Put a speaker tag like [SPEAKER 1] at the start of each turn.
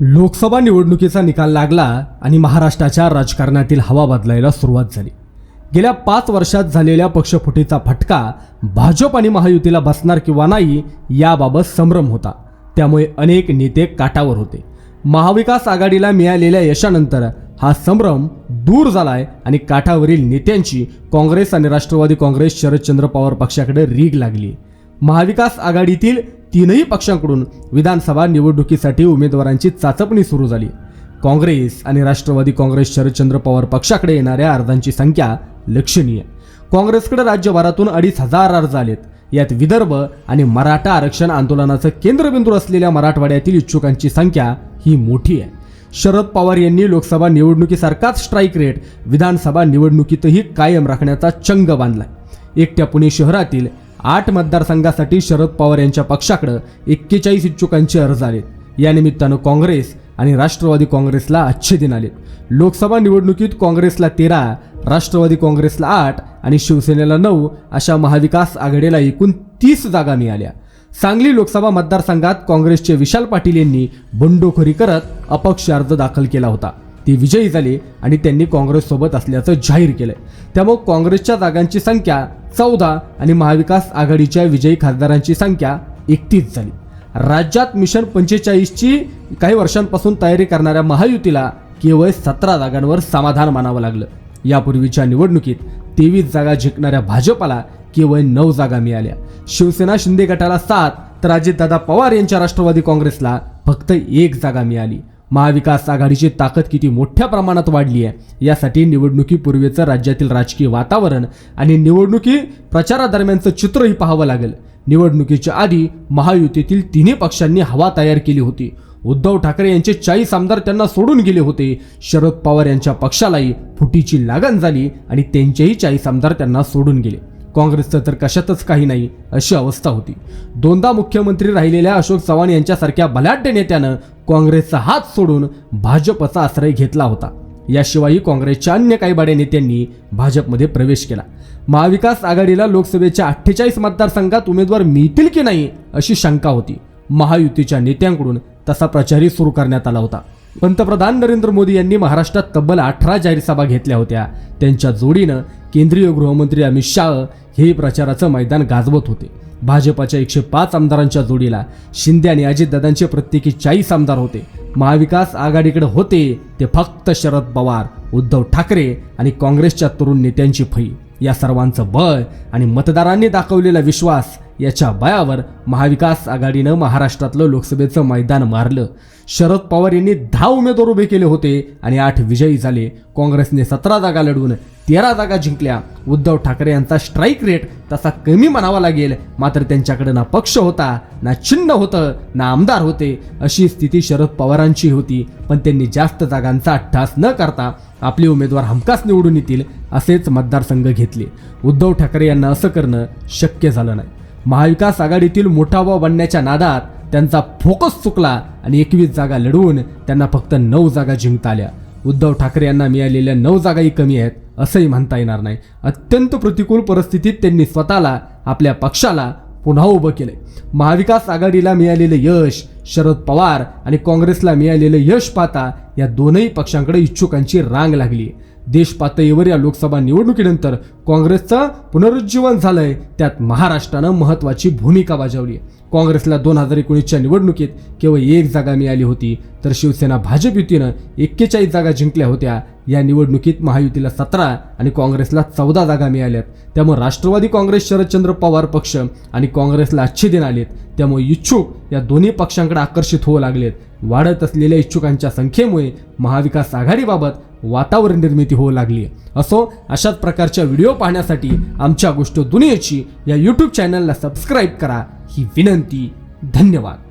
[SPEAKER 1] लोकसभा निवडणुकीचा निकाल लागला आणि महाराष्ट्राच्या राजकारणातील हवा बदलायला सुरुवात झाली. गेल्या पाच वर्षात झालेल्या पक्षफुटीचा फटका भाजप आणि महायुतीला बसणार किंवा नाही याबाबत संभ्रम होता. त्यामुळे अनेक नेते काटावर होते. महाविकास आघाडीला मिळालेल्या यशानंतर हा संभ्रम दूर झालाय आणि काठावरील नेत्यांची काँग्रेस आणि राष्ट्रवादी काँग्रेस शरदचंद्र पवार पक्षाकडे रीग लागली. महाविकास आघाडीतील तीनही पक्षांकडून विधानसभा निवडणुकीसाठी उमेदवारांची चाचपणी सुरू झाली. काँग्रेस आणि राष्ट्रवादी काँग्रेस शरदचंद्र पवार पक्षाकडे येणाऱ्या अर्जांची संख्या लक्षणीय. काँग्रेसकडे राज्यभरातून अडीच हजार अर्ज आलेत. यात विदर्भ आणि मराठा आरक्षण आंदोलनाचं केंद्रबिंदू असलेल्या मराठवाड्यातील इच्छुकांची संख्या ही मोठी आहे. शरद पवार यांनी लोकसभा निवडणुकीसारखाच स्ट्राईक रेट विधानसभा निवडणुकीतही कायम राखण्याचा चंग बांधला एकट्या पुणे शहरातील आठ मतदारसंघासाठी शरद पवार यांच्या पक्षाकडं एक्केचाळीस इच्छुकांचे अर्ज आलेत या निमित्तानं काँग्रेस आणि राष्ट्रवादी काँग्रेसला अच्छे दिन लोकसभा निवडणुकीत काँग्रेसला तेरा राष्ट्रवादी काँग्रेसला आठ आणि शिवसेनेला नऊ अशा महाविकास आघाडीला एकूण तीस जागा मिळाल्या. सांगली लोकसभा मतदारसंघात काँग्रेसचे विशाल पाटील यांनी बंडोखोरी करत अपक्ष अर्ज दाखल केला होता. ते विजयी झाले आणि त्यांनी काँग्रेससोबत असल्याचं जाहीर केलंय. त्यामुळे काँग्रेसच्या जागांची संख्या चौदा आणि महाविकास आघाडीच्या विजयी खासदारांची संख्या एकतीस झाली. राज्यात मिशन पंचेचाळीसची काही वर्षांपासून तयारी करणाऱ्या महायुतीला केवळ सतरा जागांवर समाधान मानावं लागलं. यापूर्वीच्या निवडणुकीत तेवीस जागा जिंकणाऱ्या भाजपाला केवळ नऊ जागा मिळाल्या. शिवसेना शिंदे गटाला सात तर अजितदादा पवार यांच्या राष्ट्रवादी काँग्रेसला फक्त एक जागा मिळाली. महाविकास आघाडीची ताकद किती मोठ्या प्रमाणात वाढली आहे यासाठी निवडणुकीपूर्वीचं राज्यातील राजकीय वातावरण आणि निवडणुकी प्रचारादरम्यानचं चित्रही पाहावं लागेल. निवडणुकीच्या आधी महायुतीतील तिन्ही पक्षांनी हवा तयार केली होती. उद्धव ठाकरे यांचे चाळीस आमदार त्यांना सोडून गेले होते. शरद पवार यांच्या पक्षालाही फुटीची लागण झाली आणि त्यांचेही चाळीस आमदार त्यांना सोडून गेले. काँग्रेसचं तर कशातच काही नाही अशी अवस्था होती. दोनदा मुख्यमंत्री राहिलेल्या अशोक चव्हाण यांच्यासारख्या बलाढ्य नेत्यानं काँग्रेसचा हात सोडून भाजपचा आश्रय घेतला होता. याशिवायही काँग्रेसच्या अन्य काही बड्या नेत्यांनी भाजपमध्ये प्रवेश केला. महाविकास आघाडीला लोकसभेच्या अठ्ठेचाळीस मतदारसंघात उमेदवार मिळतील की नाही अशी शंका होती. महायुतीच्या नेत्यांकडून तसा प्रचारही सुरू करण्यात आला होता. पंतप्रधान नरेंद्र मोदी यांनी महाराष्ट्रात तब्बल अठरा जाहीर सभा घेतल्या होत्या. त्यांच्या जोडीनं केंद्रीय गृहमंत्री अमित शाह हे प्रचाराचं मैदान गाजवत होते. भाजपाच्या एकशे पाच आमदारांच्या जोडीला शिंदे आणि अजितदादांचे प्रत्येकी चाळीस आमदार होते. महाविकास आघाडीकडे होते ते फक्त शरद पवार उद्धव ठाकरे आणि काँग्रेसच्या तरुण नेत्यांची फई या सर्वांचं बळ आणि मतदारांनी दाखवलेला विश्वास याच्या बयावर महाविकास आघाडीनं महाराष्ट्रातलं लोकसभेचं मैदान मारलं. शरद पवार यांनी दहा उमेदवार उभे केले होते आणि आठ विजयी झाले. काँग्रेसने सतरा जागा लढवून तेरा जागा जिंकल्या. उद्धव ठाकरे यांचा स्ट्राईक रेट तसा कमी म्हणावा लागेल. मात्र त्यांच्याकडे ना पक्ष होता ना चिन्ह होतं ना आमदार होते. अशी स्थिती शरद पवारांची होती. पण त्यांनी जास्त जागांचा अट्टास न करता आपले उमेदवार हमखास निवडून येतील असेच मतदारसंघ घेतले. उद्धव ठाकरे यांना असं करणं शक्य झालं नाही. महाविकास आघाडीतील मोठा भाव बनण्याच्या नादात त्यांचा फोकस चुकला आणि एकवीस जागा लढवून त्यांना फक्त नऊ जागा जिंकता आल्या. उद्धव ठाकरे यांना मिळालेल्या नऊ जागाही कमी आहेत. असंही म्हणता येणार नाही. अत्यंत प्रतिकूल परिस्थितीत त्यांनी स्वतःला आपल्या पक्षाला पुन्हा उभं केलंय. महाविकास आघाडीला मिळालेलं यश शरद पवार आणि काँग्रेसला मिळालेलं यश पाहता या दोनही पक्षांकडे इच्छुकांची रांग लागली देश पातळीवर या लोकसभा निवडणुकीनंतर काँग्रेसचं पुनरुज्जीवन झालंय. त्यात महाराष्ट्रानं महत्वाची भूमिका बजावली काँग्रेसला दोन हजार एकोणीसच्या निवडणुकीत केवळ एक जागा मिळाली होती तर शिवसेना भाजप युतीनं एक्केचाळीस जागा जिंकल्या होत्या. या निवडणुकीत महायुतीला सतरा आणि काँग्रेसला चौदा जागा मिळाल्यात. त्यामुळे राष्ट्रवादी काँग्रेस शरदचंद्र पवार पक्ष आणि काँग्रेसला अच्छे दिन आलेत. त्यामुळे इच्छुक या दोन्ही पक्षांकडे आकर्षित होऊ लागलेत. वाढत असलेल्या इच्छुकांच्या संख्येमुळे महाविकास आघाडीबाबत वातावरण निर्मिती होऊ लागली असो अशाच प्रकारच्या व्हिडिओ पाहण्यासाठी आमच्या गोष्ट दुनियेची या यूट्यूब चॅनलला सबस्क्राईब करा. ही विनंती धन्यवाद.